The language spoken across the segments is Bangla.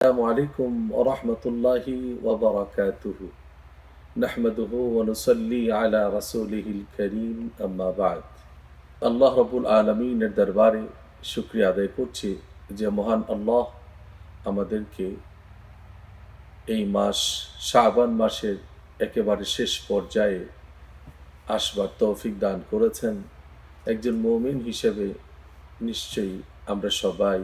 السلام عليكم ورحمة الله وبركاته نحمده ونصلي على رسوله الكريم أما بعد আল্লাহ রবুল আলমিনের দরবারে শুক্রিয়া আদায় করছি যে মহান আল্লাহ আমাদেরকে এই মাস শাবান মাসের একেবারে শেষ পর্যায়ে আসবার তৌফিক দান করেছেন একজন মৌমিন হিসেবে নিশ্চয়ই আমরা সবাই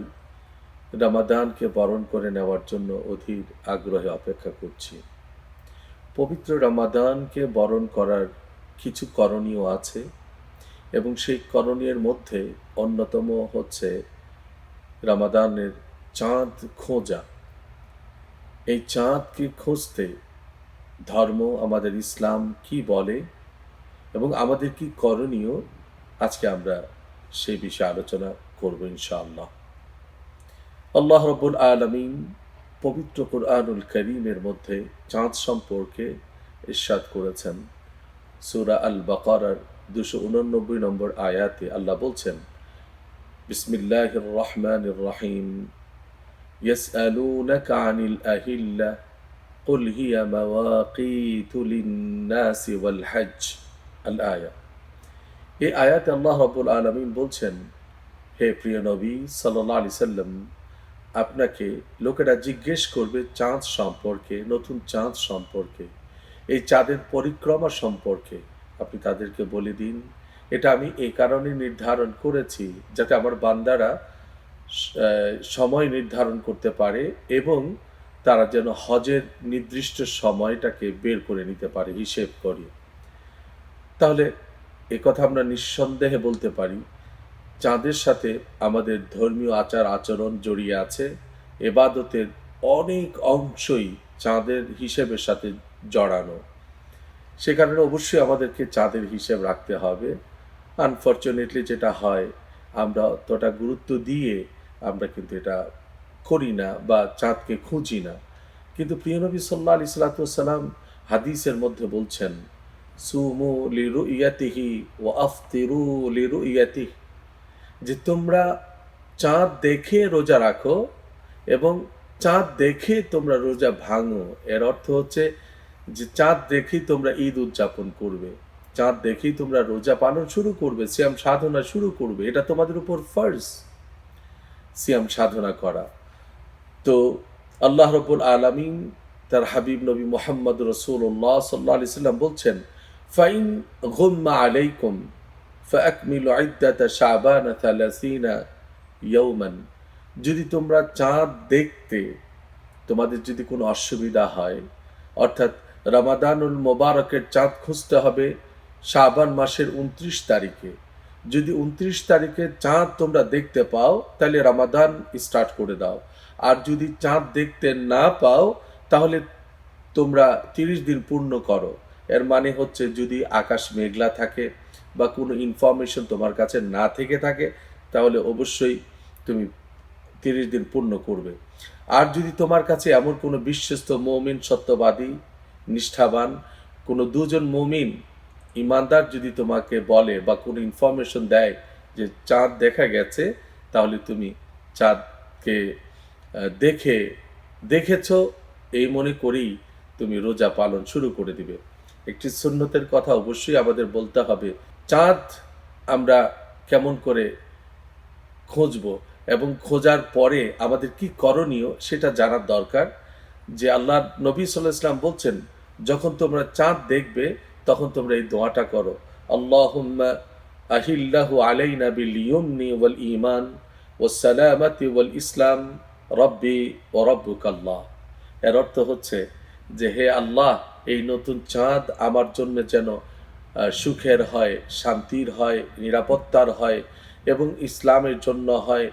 রামাদানকে বরণ করে নেওয়ার জন্য অধীর আগ্রহে অপেক্ষা করছি। পবিত্র রামাদানকে বরণ করার কিছু করণীয় আছে এবং সেই করণীয়ের মধ্যে অন্যতম হচ্ছে রামাদানের চাঁদ খোঁজা। এই চাঁদকে খুঁজতে ধর্ম আমাদের ইসলাম কি বলে এবং আমাদের কি করণীয়? আজকে আমরা সেই বিষয়ে আলোচনা করব ইনশাআল্লাহ। আল্লাহ রব্বুল আলমিন পবিত্র কুরআনুল করিমের মধ্যে চাঁদ সম্পর্কে ইরশাদ করেছেন সুরা আল বাকারার দুশো উননব্বই নম্বর আয়াতে আল্লাহ বলছেন বিসমিল্লাহ রহমান রহিম يسألونك عن الأهلة قل هي مواقيت للناس والحج الآية এই আয়াতে আল্লাহ রব্বুল আলমিন বলছেন হে প্রিয় নবী সাল্লাহ আলি সাল্লাম আপনাকে লোকেরা জিজ্ঞেস করবে চাঁদ সম্পর্কে, নতুন চাঁদ সম্পর্কে, এই চাঁদের পরিক্রমা সম্পর্কে। আপনি তাদেরকে বলে দিন, এটা আমি এই কারণে নির্ধারণ করেছি যাতে আমার বান্দারা সময় নির্ধারণ করতে পারে এবং তারা যেন হজের নির্দিষ্ট সময়টাকে বের করে নিতে পারে হিসেব করে। তাহলে কথা আমরা নিঃসন্দেহে বলতে পারি চাঁদের সাথে আমাদের ধর্মীয় আচার আচরণ জড়িয়ে আছে, এবাদতের অনেক অংশই চাঁদের হিসেবের সাথে জড়ানো। সে কারণে অবশ্যই আমাদেরকে চাঁদের হিসেব রাখতে হবে। আনফর্চুনেটলি যেটা হয়, আমরা অতটা গুরুত্ব দিয়ে আমরা কিন্তু এটা করি না বা চাঁদকে খুঁজি না। কিন্তু প্রিয় নবী সাল্লাহ আলি হাদিসের মধ্যে বলছেন, সুমু লিরু ইয়াতিহি ও আফতিরু লিরু ইয়াতিহি যে তোমরা চাঁদ দেখে রোজা রাখো এবং চাঁদ দেখে তোমরা রোজা ভাঙো। এর অর্থ হচ্ছে যে চাঁদ দেখেই তোমরা ঈদ উদযাপন করবে। চাঁদ দেখেই তোমরা রোজা পালন শুরু করবে, সিয়াম সাধনা শুরু করবে। এটা তোমাদের উপর ফার্জ, সিয়াম সাধনা করা। তো আল্লাহ রবুল আলমিন তার হাবিব নবী মোহাম্মদ রসুল্লাহ সাল্লাহ আলি সাল্লাম বলছেন, ফাইন গুম্মা আলাইকুম ফাকমিলু আইদ্দাতা শাবানা থালাসিনা ইয়ৌমান যদি তোমরা চাঁদ দেখতে, তোমাদের যদি কোনো অসুবিধা হয়, অর্থাৎ রমাদানুল মোবারকের চাঁদ খুঁজতে হবে শাবান মাসের উনত্রিশ তারিখে। যদি উনত্রিশ তারিখে চাঁদ তোমরা দেখতে পাও, তাহলে রামাদান স্টার্ট করে দাও। আর যদি চাঁদ দেখতে না পাও, তাহলে তোমরা তিরিশ দিন পূর্ণ করো। এর মানে হচ্ছে যদি আকাশ মেঘলা থাকে বা কোনো ইনফরমেশন তোমার কাছে না থেকে থাকে, তাহলে অবশ্যই তুমি তিরিশ দিন পূর্ণ করবে। আর যদি তোমার কাছে এমন কোনো বিশ্বস্ত মৌমিন, সত্যবাদী, নিষ্ঠাবান, কোনো দুজন মৌমিন, ইমানদার যদি তোমাকে বলে বা কোনো ইনফরমেশন দেয় যে চাঁদ দেখা গেছে, তাহলে তুমি চাঁদকে দেখে, দেখেছ, এই মনে করেই তুমি রোজা পালন শুরু করে দিবে। একটি সুন্নতের কথা অবশ্যই আমাদের বলতে হবে। চাঁদ আমরা কেমন করে খুঁজব এবং খোঁজার পরে আমাদের কি করণীয় সেটা জানার দরকার। যে আল্লাহ নবী সাল্লাহ ইসলাম বলছেন, যখন তোমরা চাঁদ দেখবে, তখন তোমরা এই দোয়াটা করো। আল্লাহুম্মা আহিল্লাহু আলাইনা বিল ইয়ুমনি ওয়াল ঈমান ওয়াস সালামাতি ওয়াল ইসলাম রব্বি ও রব্বুকাল্লাহ। এর অর্থ হচ্ছে যে, হে আল্লাহ এই নতুন চাঁদ আমার জন্য যেন সুখের হয়, শান্তির হয়, নিরাপত্তার হয় এবং ইসলামের জন্য হয়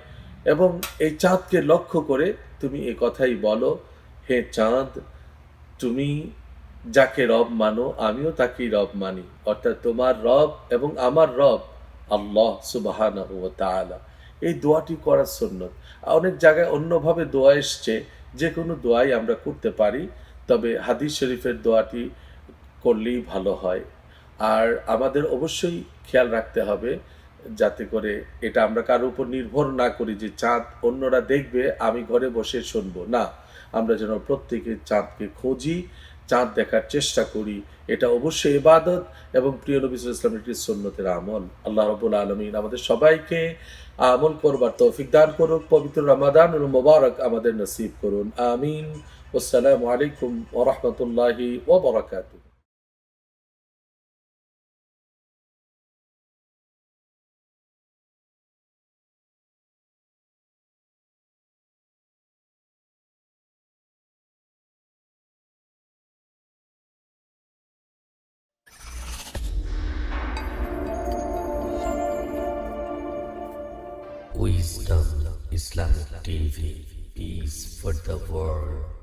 এবং এই চাঁদকে লক্ষ্য করে তুমি এ কথাই বলো, হে চাঁদ, তুমি যাকে রব মানো, আমিও তাকেই রব মানি। অর্থাৎ তোমার রব এবং আমার রব, আল্লাহ সুবাহানা এই দোয়াটি করার সুন্নত। অনেক জায়গায় অন্যভাবে দোয়া এসছে, যে কোনো দোয়াই আমরা করতে পারি। তবে হাদিস শরীফের দোয়াটি করলেই ভালো হয়। আর আমাদের অবশ্যই খেয়াল রাখতে হবে যাতে করে এটা আমরা কারোর উপর নির্ভর না করি যে চাঁদ অন্যরা দেখবে, আমি ঘরে বসে শুনব। না, আমরা যেন প্রত্যেকে চাঁদকে খুঁজি, চাঁদ দেখার চেষ্টা করি। এটা অবশ্যই ইবাদত এবং প্রিয় নবী ইসলামের একটি সুন্নতের আমল। আল্লাহ রবুল আলমিন আমাদের সবাইকে আমল করবার তৌফিক দান করুক, পবিত্র রমাদান মোবারক আমাদের নসিব করুন। আমিন। والسلام عليكم ورحمة الله وبركاته Wisdom Islamic TV, peace for the world.